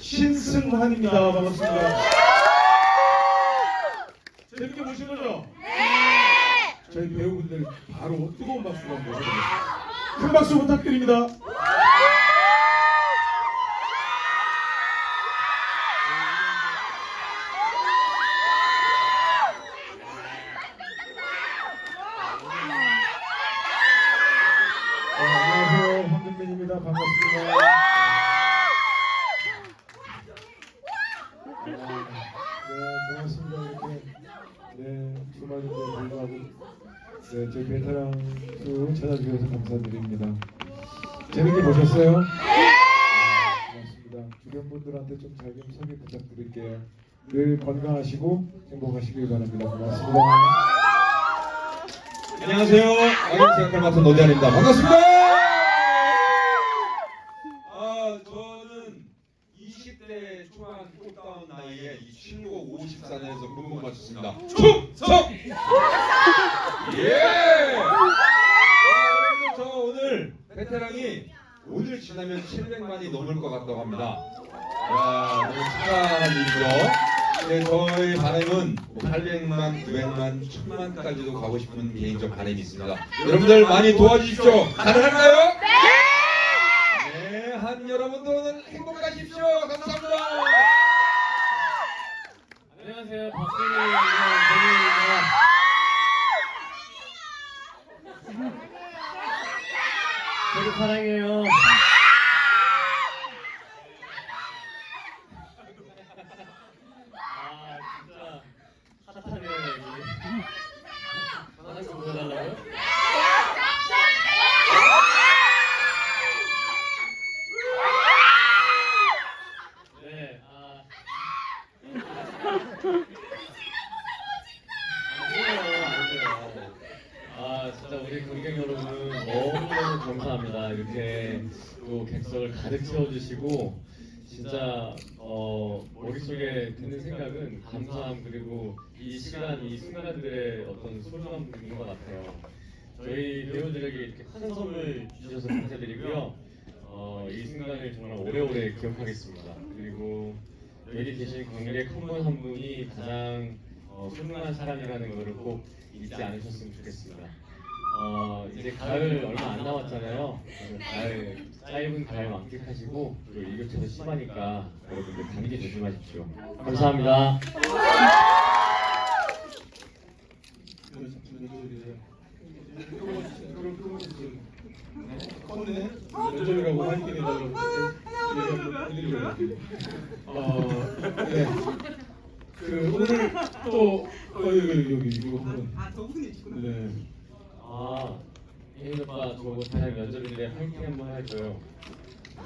신승환입니다. 반갑습니다. 재밌게 보신 거죠? 저희 배우분들 바로 뜨거운 박수로 한번 해보겠습니다. 큰 박수 부탁드립니다. 네, 안녕하세요. 황금민입니다. 반갑습니다. 네, 반갑습니다. 이렇게 네, 주말인데 불구하고 네, 저희 베테랑도 찾아주셔서 감사드립니다. 재밌게 보셨어요? 고맙습니다. 주변 분들한테 좀 잘 좀 소개 부탁드릴게요. 늘 건강하시고 행복하시길 바랍니다. 고맙습니다. 안녕하세요. 아이언스 역할 맡은 노대한입니다. 반갑습니다. 2024년에서 군복 맞췄습니다. 충성! 예! 저 오늘 베테랑이 오늘 지나면 700만이 넘을 것 같다고 합니다. 야, 너무 축하한 일이죠. 네, 저의 바람은 800만, 900만, 1000만까지도 가고 싶은 개인적 바람이 있습니다. 여러분들 많이 도와주십시오. 가능할까요? 네! 네, 한 여러분도 오늘 행복하십시오. 감사합니다. 안녕하세요. 박수입니다. 정우입니다. 저도 사랑해요. 아 진짜 핫하네요 여기. 하나씩 보여달라고요? 네. 아. 아니에요, 아니에요. 아 진짜 우리 관객 여러분 너무너무 감사합니다. 이렇게 또 객석을 가득 채워주시고 진짜 어, 머릿속에 드는 생각은 감사함 그리고 이 시간 이 순간들의 어떤 소중함 있는 것 같아요. 저희 배우들에게 이렇게 큰 선물 주셔서 감사드리고요. 어, 이 순간을 정말 오래오래 기억하겠습니다. 그리고 여기 계신 관객 한분한 분이 가장 어, 소중한 사람이라는 것을 꼭 잊지 않으셨으면 좋겠습니다. 어, 이제 가을 얼마 안 남았잖아요. 그래서 가을 짧은 가을 만끽하시고 또 일교차도 심하니까 여러분들 감기 조심하십시오. 감사합니다. 컸네. 면접이라고 화이팅 해달라고 해드리려고. 어, 네. 그 오늘 또 어, 여기 여기 여기 이거 한번. 아, 저분이 지금 네. 아, 혜인 오빠 저거 대학 면접인데 화이팅 한번 해줘요.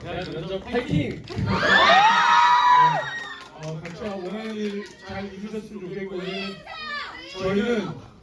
대학 면접 화이팅! 어, 각자 원하는 일 잘 이루셨으면 좋겠고